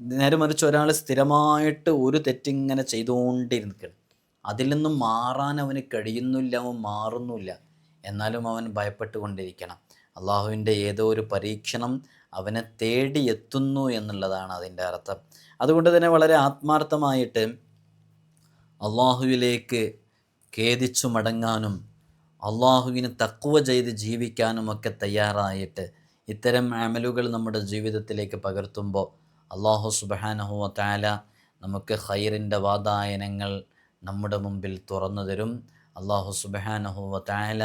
നേരെ മറിച്ച് ഒരാൾ സ്ഥിരമായിട്ട് ഒരു തെറ്റിങ്ങനെ ചെയ്തുകൊണ്ടിരിക്കണം. അതിൽ നിന്നും മാറാൻ അവന് കഴിയുന്നില്ല അവൻ മാറുന്നില്ല. എന്നാലും അവൻ ഭയപ്പെട്ടുകൊണ്ടിരിക്കണം. അള്ളാഹുവിന്റെ ഏതോ ഒരു പരീക്ഷണം അവനെ തേടി എത്തുന്നു എന്നുള്ളതാണ് അതിന്റെ അർത്ഥം. അതുകൊണ്ട് തന്നെ വളരെ ആത്മാർത്ഥമായിട്ട് അള്ളാഹുവിലേക്ക് ഖേദിച്ചു മടങ്ങാനും അള്ളാഹുവിന് തക്കുവ ചെയ്ത് ജീവിക്കാനുമൊക്കെ തയ്യാറായിട്ട് ഇത്തരം അമലുകൾ നമ്മുടെ ജീവിതത്തിലേക്ക് പകർത്തുമ്പോൾ അള്ളാഹു സുബാനഹുവ താല നമുക്ക് ഹൈറിന്റെ വാതായനങ്ങൾ നമ്മുടെ മുമ്പിൽ തുറന്നു തരും. അള്ളാഹു സുബാനഹുവ താല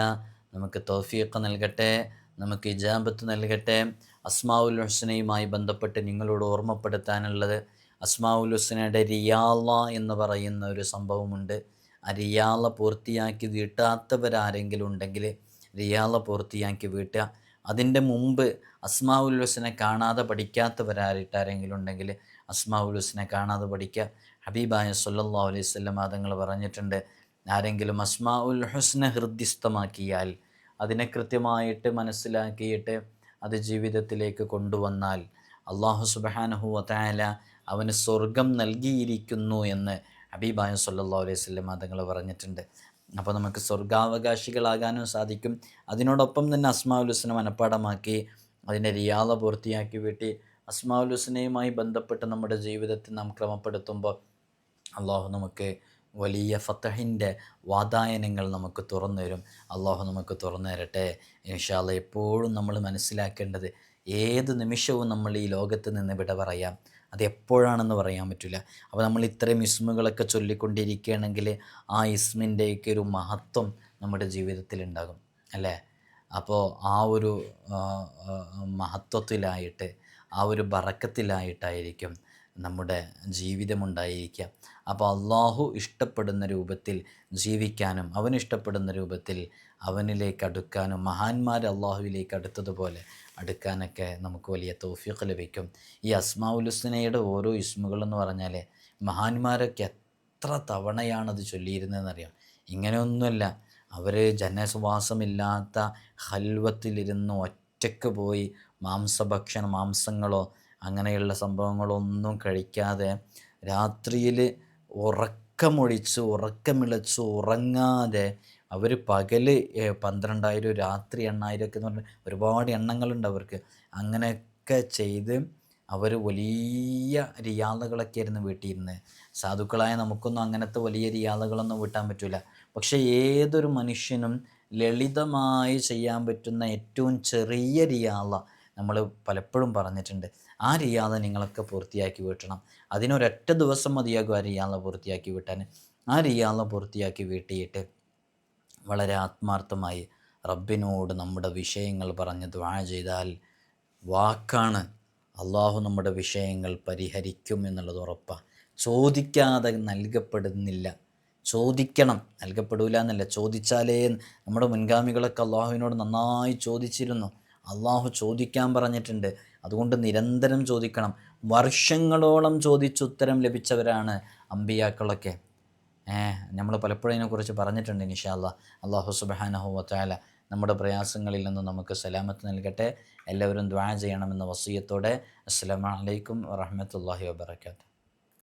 നമുക്ക് തൗഫീഖ് നൽകട്ടെ നമുക്ക് ഇജാബത്ത് നൽകട്ടെ. അസ്മാവുൽ ഹുസ്നയുമായി ബന്ധപ്പെട്ട് നിങ്ങളോട് ഓർമ്മപ്പെടുത്താനുള്ളത് അസ്മാവുൽ ഹുസ്നയുടെ റിയാള എന്ന് പറയുന്ന ഒരു സംഭവമുണ്ട്. ആ റിയാള പൂർത്തിയാക്കി വീട്ടാത്തവരാരെങ്കിലും ഉണ്ടെങ്കിൽ റിയാള പൂർത്തിയാക്കി വീട്ടുക. അതിന്റെ മുമ്പ് അസ്മാവുൽ ഹുസ്നെ കാണാതെ പഠിക്കാത്തവരാരിട്ടാരെങ്കിലും ഉണ്ടെങ്കിൽ അസ്മാവുൽ ഹുസ്നെ കാണാതെ പഠിക്കുക. ഹബീബായ സല്ലാ അലൈഹി വസല്ലം തങ്ങൾ പറഞ്ഞിട്ടുണ്ട് ആരെങ്കിലും അസ്മാ ഉൽ ഹുസ്ന ഹൃദ്യസ്ഥമാക്കിയാൽ അതിനെ കൃത്യമായിട്ട് മനസ്സിലാക്കിയിട്ട് അത് ജീവിതത്തിലേക്ക് കൊണ്ടുവന്നാൽ അള്ളാഹു സുബഹാനഹു വത്തായാല അവന് സ്വർഗം നൽകിയിരിക്കുന്നു എന്ന് ഹബീബായ സല്ലാ അലൈഹി സ്വല്ലം തങ്ങൾ പറഞ്ഞിട്ടുണ്ട്. അപ്പോൾ നമുക്ക് സ്വർഗാവകാശികളാകാനും സാധിക്കും. അതിനോടൊപ്പം തന്നെ അസ്മാഉൽ ഹുസ്ന മനഃപ്പാടമാക്കി അതിനെ റിയാദ പൂർത്തിയാക്കി വീട്ടി അസ്മാഉൽ ഹുസ്നയുമായി ബന്ധപ്പെട്ട് നമ്മുടെ ജീവിതത്തെ നാം ക്രമപ്പെടുത്തുമ്പോൾ അള്ളാഹു നമുക്ക് വലിയ ഫത്തഹിന്റെ വാതായനങ്ങൾ നമുക്ക് തുറന്നു തരും അള്ളാഹു നമുക്ക് തുറന്നു തരട്ടെ ഇൻഷാല്ല എപ്പോഴും നമ്മൾ മനസ്സിലാക്കേണ്ടത് ഏത് നിമിഷവും നമ്മൾ ഈ ലോകത്ത് നിന്ന് വിട പറയാം. അത് എപ്പോഴാണെന്ന് പറയാൻ പറ്റില്ല. അപ്പോൾ നമ്മൾ ഇത്രയും ഇസ്മുകളൊക്കെ ചൊല്ലിക്കൊണ്ടിരിക്കുകയാണെങ്കിൽ ആ ഇസ്മിന്റെയൊക്കെ ഒരു മഹത്വം നമ്മുടെ ജീവിതത്തിൽ ഉണ്ടാകും. അല്ലേ? അപ്പോൾ ആ ഒരു മഹത്വത്തിലായിട്ട് ആ ഒരു ബറക്കത്തിലായിട്ടായിരിക്കും നമ്മുടെ ജീവിതമുണ്ടായിരിക്കുക അപ്പോൾ അള്ളാഹു ഇഷ്ടപ്പെടുന്ന രൂപത്തിൽ ജീവിക്കാനും അവൻ ഇഷ്ടപ്പെടുന്ന രൂപത്തിൽ അവനിലേക്ക് അടുക്കാനും മഹാന്മാർ അള്ളാഹുവിലേക്ക് അടുത്തതുപോലെ അടുക്കാനൊക്കെ നമുക്ക് വലിയ തൗഫീഖ് ലഭിക്കും. ഈ അസ്മാഉൽ ഹുസ്നയുടെ ഓരോ ഇസ്മുകളെന്ന് പറഞ്ഞാൽ മഹാന്മാരൊക്കെ എത്ര തവണയാണത് ചൊല്ലിയിരുന്നതെന്നറിയാം. ഇങ്ങനെയൊന്നുമല്ല. അവർ ജനസുവാസമില്ലാത്ത ഹൽവത്തിലിരുന്ന് ഒറ്റയ്ക്ക് പോയി മാംസഭക്ഷണം മാംസങ്ങളോ അങ്ങനെയുള്ള സംഭവങ്ങളോ ഒന്നും കഴിക്കാതെ രാത്രിയിൽ ഉറക്കമൊഴിച്ച് ഉറക്കമിളച്ച് ഉറങ്ങാതെ അവർ പകൽ പന്ത്രണ്ടായിരം രാത്രി എണ്ണായിരം ഒക്കെ എന്ന് പറഞ്ഞാൽ ഒരുപാട് എണ്ണങ്ങളുണ്ട് അവർക്ക്. അങ്ങനെയൊക്കെ ചെയ്ത് അവർ വലിയ റിയാദകളൊക്കെ ആയിരുന്നു വീട്ടിയിരുന്നത്. സാധുക്കളായ നമുക്കൊന്നും അങ്ങനത്തെ വലിയ റിയാദകളൊന്നും വീട്ടാൻ പറ്റില്ല പക്ഷേ ഏതൊരു മനുഷ്യനും ലളിതമായി ചെയ്യാൻ പറ്റുന്ന ഏറ്റവും ചെറിയ റിയാദ നമ്മൾ പലപ്പോഴും പറഞ്ഞിട്ടുണ്ട് ആ റിയാദ നിങ്ങളൊക്കെ പൂർത്തിയാക്കി വീട്ടണം. അതിനൊരൊറ്റ ദിവസം മതിയാകും ആ റിയാദ പൂർത്തിയാക്കി വീട്ടാൻ ആ റിയാദ പൂർത്തിയാക്കി വീട്ടിയിട്ട് വളരെ ആത്മാർത്ഥമായി റബ്ബിനോട് നമ്മുടെ വിഷയങ്ങൾ പറഞ്ഞ് ദ്വാഴ ചെയ്താൽ വാക്കാണ്. അള്ളാഹു നമ്മുടെ വിഷയങ്ങൾ പരിഹരിക്കും എന്നുള്ളത് ഉറപ്പാണ് ചോദിക്കാതെ നൽകപ്പെടുന്നില്ല. ചോദിക്കണം. നൽകപ്പെടില്ല എന്നല്ല. ചോദിച്ചാലേ നമ്മുടെ മുൻഗാമികളൊക്കെ അള്ളാഹുവിനോട് നന്നായി ചോദിച്ചിരുന്നു. അള്ളാഹു ചോദിക്കാൻ പറഞ്ഞിട്ടുണ്ട്. അതുകൊണ്ട് നിരന്തരം ചോദിക്കണം. വർഷങ്ങളോളം ചോദിച്ച് ഉത്തരം ലഭിച്ചവരാണ് അമ്പിയാക്കളൊക്കെ. ഏഹ് നമ്മൾ പലപ്പോഴും ഇതിനെക്കുറിച്ച് പറഞ്ഞിട്ടുണ്ട് ഇൻഷാല്ല അള്ളാഹു സുബാനഹു വത്താല നമ്മുടെ പ്രയാസങ്ങളിൽ നിന്ന് നമുക്ക് സലാമത്ത് നൽകട്ടെ. എല്ലാവരും ദ്വാ ചെയ്യണമെന്ന വസീയത്തോടെ. അസ്സലാമു അലൈക്കും വറഹമത്തല്ലാഹി വാബർക്കാത്തു